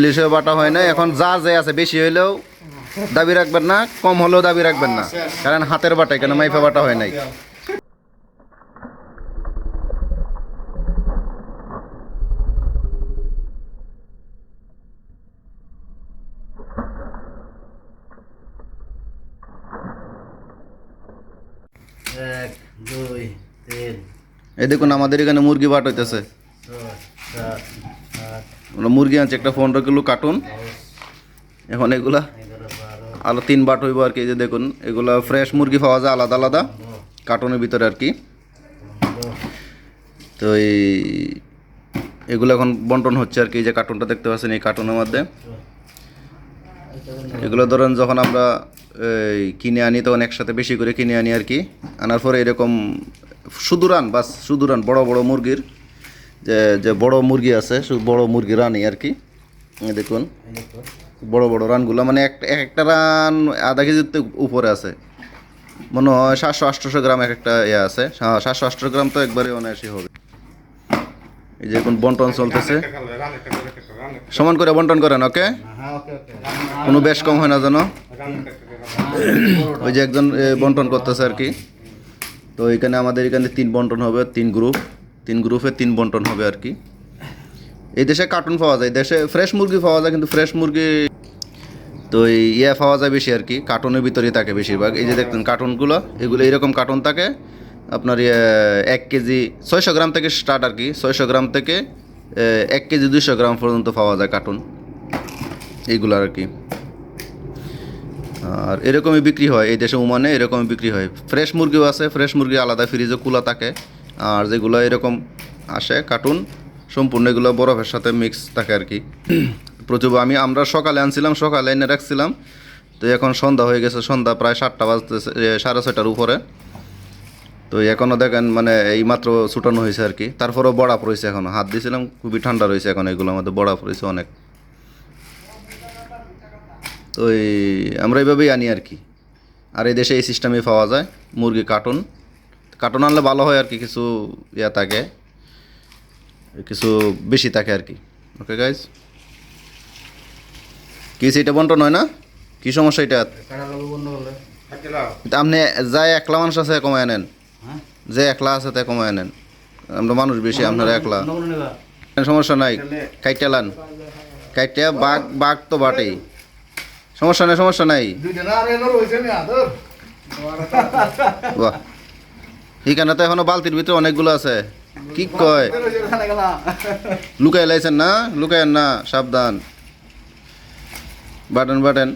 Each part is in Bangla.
ইলিশে বাটা হয় না এখন যা যে আছে বেশি হইলেও দাবি রাখবেন না কম হলেও দাবি রাখবেন না। কারণ হাতের বাটা কেন মাইফা বাটা হয় নাই। এক দুই তিন। এই দেখুন আমাদের এখানে মুরগি বাট হইতেছে। মুরগি আছে একটা পনেরো কিলো কার্টুন এখন এগুলা আলো তিন বাট হইব আর কি যে দেখুন, এগুলা ফ্রেশ মুরগি পাওয়া যায়, আলাদা আলাদা কার্টুনের ভিতরে আর কি। তো এই এগুলো এখন বন্টন হচ্ছে আর কি যে কার্টুনটা দেখতে পাচ্ছেন এই কার্টুনের মধ্যে। এগুলো ধরেন যখন আমরা কিনে আনি, তখন একসাথে বেশি করে কিনে আনি আর কি। আনার পরে এরকম সুদুরান, বাস সুদুরান, বড় বড় মুরগির যে যে বড় মুরগি আছে বড় মুরগি রানি আর কি। দেখুন, বড় বড় রানগুলো মানে এক এক একটা রান আধা কেজির উপরে আছে। মনে হয় সাতশো আটশোশো গ্রাম এক একটা ইয়ে আছে। হ্যাঁ সাতশো, আটশো গ্রাম তো একবারে অনায়াসই হবে। এই যে এখন বন্টন চলতেছে। সমান করে বন্টন করেন, ওকে? কোনো বেশ কম হয় না যেন। ওই যে একজন বন্টন করতেছে আর কি। তো এখানে আমাদের এখানে তিন বন্টন হবে, তিন গ্রুপ তিন গ্রুপে তিন বন্টন হবে আর কি। এই দেশে কার্টুন পাওয়া যায়, দেশে ফ্রেশ মুরগি পাওয়া যায়, কিন্তু ফ্রেশ মুরগি তো এই ইয়ে পাওয়া যায় বেশি আর কি কার্টুনের ভিতরেই থাকে বেশিরভাগ। এই যে দেখতেন কার্টুনগুলো এগুলো এইরকম কার্টুন থাকে, আপনার ইয়ে এক কেজি ছয়শো গ্রাম থেকে স্টার্ট আর কি, ছয়শো গ্রাম থেকে এক কেজি দুইশো গ্রাম পর্যন্ত পাওয়া যায় কার্টুন এইগুলো আর কি। আর এরকমই বিক্রি হয়, এই দেশে উমানে এরকমই বিক্রি হয়। ফ্রেশ মুরগিও আছে ফ্রেশ মুরগি আলাদা ফ্রিজে কুলা থাকে। আর যেগুলো এরকম আসে কার্টুন সম্পূর্ণ এগুলো বরফের সাথে মিক্স থাকে আর কি। প্রচুর আমি, আমরা সকালে আনছিলাম, সকালে এনে রাখছিলাম। তো এখন সন্ধ্যা হয়ে গেছে, সন্ধ্যা প্রায় সাতটা বাজতেছে সাড়ে ছয়টার উপরে। তো এখনও দেখেন মানে এই মাত্র ছুটানো হয়েছে আর কি। তারপরেও বড়াপ রয়েছে এখনও হাত দিয়েছিলাম, খুবই ঠান্ডা রয়েছে এখন এগুলো আমাদের বড়াপ রয়েছে অনেক। তো এই, আমরা এইভাবেই আনি আর কি। আর এই দেশে এই সিস্টেমে পাওয়া যায়, মুরগি কার্টুন কার্টুন আনলে ভালো হয় আর কি কিছু ইয়া থাকে কিছু বেশি থাকে আর কি। ওকে গাইজ কি সেটা বন্টন হয় না? কি সমস্যা এটা? আপনি যাই একলা মানুষ আছে কমায় নেন। হ্যাঁ যে একলা আছে তাই কমায় নেন। আমরা মানুষ বেশি আপনারা একলা। সমস্যা নাই। কাইটে লান। কাইটে বাঘ বাঘ তো বাটেই। সমস্যা নাই সমস্যা নাই। বাহ। এখানে তো এখনও বালতির ভিতরে অনেকগুলো আছে। কি কয়? লুকাই লাইছেন না? লুকাই না? সাবধান। Button button.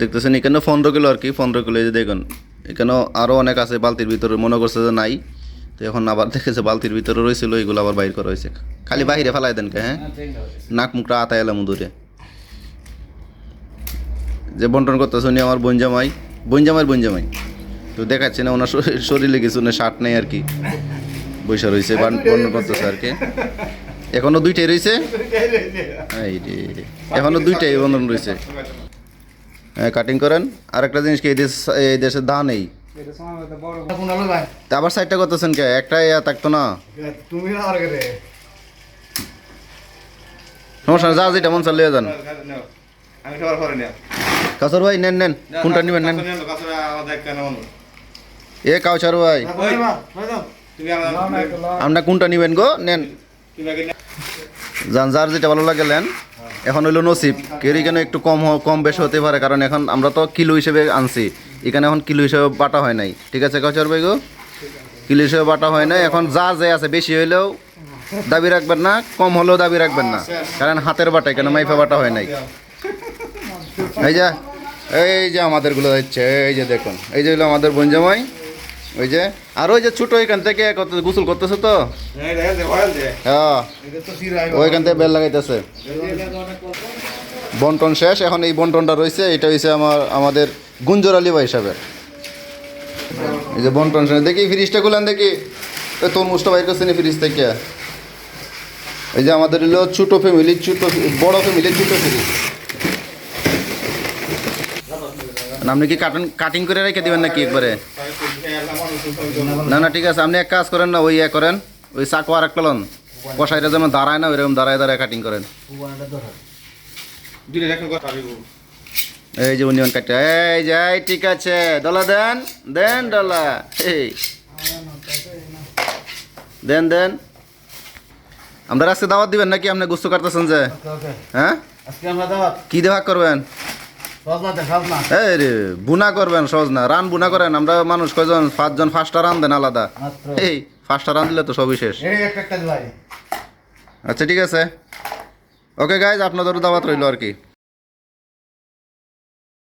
দেখতেছেন, এখানে পনেরো কিলো আর কি পনেরো কিলো যে দেখুন। এখানেও আরও অনেক আছে বালতির ভিতরে, মনে করছে যে নাই। তো এখন আবার দেখেছে বালতির ভিতরে রয়েছিল, এগুলো আবার বাইর করা হয়েছে। খালি বাইরে ফেলাই দেন কে হ্যাঁ? নাক মুখটা আতায় এলাম দূরে যে বন্টন করতেছে উনি আমার বঞ্জামাই বঞ্জামাই বঞ্জামাই তো দেখাচ্ছে না ওনার শরীর- কিছু না শার্ট নেই আর কি। বৈশা রয়েছে বান- বন্টন করতেছে আর কি। এখনও দুইটাই রয়েছে এখনও দুইটাই বন্ধন রয়েছে হ্যাঁ কাটিং করেন। আর একটা জিনিস কি এই দেশ এই দেশে দা নেই? আবার সাইডটা করতেছেন কে? একটা ইয়া থাকতো না। সমস্যা যা যেটা মন চালিয়ে যান। আমি সবার পরে নিয়ে কাসর ভাই নেন নেন কোনটা নেবেন নেন। এ কাউচার ভাই। তুমি আপনার কোনটা নেবেন গো? নেন। যান যার যেটা ভালো লাগে নেন। এখন হইল নসিব। কেউ কেন একটু কম হ- কম বেশি হতে পারে কারণ এখন আমরা তো কিলো হিসেবে আনছি। এখানে এখন কিলো হিসেবে বাটা হয় নাই। ঠিক আছে কাউচার ভাই গো? কিলো হিসেবে বাটা হয় নাই। এখন যা যে আছে বেশি হইলেও দাবি রাখবেন না কম হলেও দাবি রাখবেন না। কারণ হাতের বাটা কেন মাইফা বাটা হয় নাই। এই যে এই যে আমাদেরগুলো হচ্ছে এই যে দেখুন এই যে হলো আমাদের বঞ্জামাই ওই যে আর ওই যে ছোট এখান থেকে কত- গোসল করতেছে তো? হ্যাঁ ওইখান থেকে বেল লাগাইতেছে। বন্টন শেষ এখন এই বন্টনটা রয়েছে এটা হয়েছে আমার আমাদের গুঞ্জর আলী ভাই হিসাবে এই যে বন্টন শেষ। দেখি ফ্রিজটা খুলেন দেখি। ওই তরমুজটা বাইর করছেন ফ্রিজ থেকে। এই যে আমাদের হলো ছোটো ফ্যামিলি ছোটো বড় ফ্যামিলির ছোটো ফ্রিজ আপনি কি কাটিং কাটিং করে রেখে দিবেন নাকি একবারে? না না ঠিক আছে আপনি এক কাজ করেন না ওই ইয়ে করেন ওই চাকু আর একটা লন কষাইটা যেমন দাঁড়ায় না ওইরকম দাঁড়ায় দাঁড়ায় কাটিং করেন। এই যে উনিয়ন কাটে এই যে এই ঠিক আছে ডলা দেন দেন ডলা এই। দেন দেন। আমরা আজকে দাওয়াত দিবেন নাকি? আপনি গুস্তু কাটতেছেন যে? হ্যাঁ? আজকে আমরা দাওয়াত। কি দেওয়া করবেন? এই রে বুনা করবেন সহজ না রান বুনা করেন আমরা মানুষ কয়জন পাঁচজন ফার্স্টটা রান দেন আলাদা। এই ফার্স্টটা রান দিলে তো সবই শেষ। আচ্ছা ঠিক আছে। ওকে গাইজ আপনাদেরও দাওয়াত রইল আর কি।